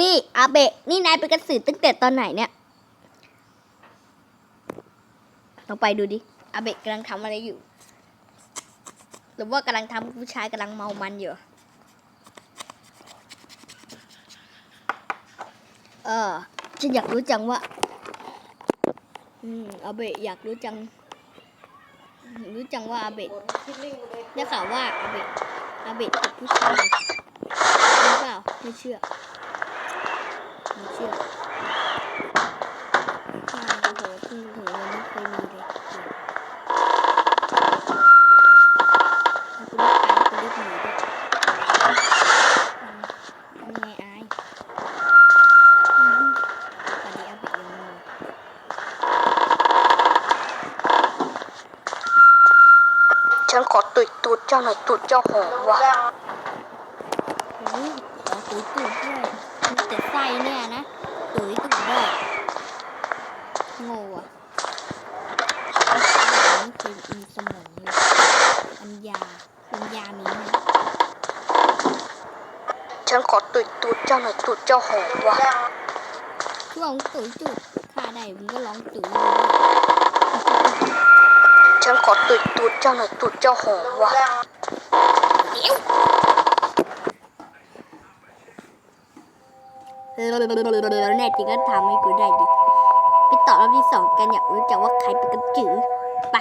นี่อาเบะ นี่นายเป็นกระสือตั้งแต่ตอนไหนเนี่ยลองไปดูดิ อาเบะกำลังทำอะไรอยู่ หรือว่ากำลังทำผู้ชายกำลังเมามันอยู่ เออ ฉันอยากรู้จังว่า อืม อาเบะอยากรู้จัง รู้จังว่าอาเบะได้ข่าวว่าอาเบะอาเบะติดผู้ชายหรือเปล่า ไม่เชื่อ ไม่เชื่อใช่โอ้โหเพิ่งถึงวันนี้เคยมีเลยเอาคุณรีบไปคุณรีบหนีด้วยอืมเป็นไงอายอืมตอนนี้อาเบะยังงง ฉันขอตุยตูดเจ้าหน่อยตูดเจ้าหอมว่ะโอ้ยขอตุ๋ยตุ๋ยด้วยมีแต่ไส้เนี่ยนะตุ๋ยตุ๋ยด้วยโง่อะไม่เคยมีสมองเลยปัญญาปัญญามีไหมฉันขอตุยตูดเจ้าหน่อยตูดเจ้าหอมว่ะช่วงตุ๋ยตุ๋ยข้าได้มึงก็ร้องตุ๋ยเลย ฉันขอตุดตุดเจ้าหน่อยตุดเจ้าหอมว่ะเออแน่จริงก็ทำให้กูได้ดิ ไปต่อรอบที่สองกันอยากรู้จักว่าใครเป็นกระจือไป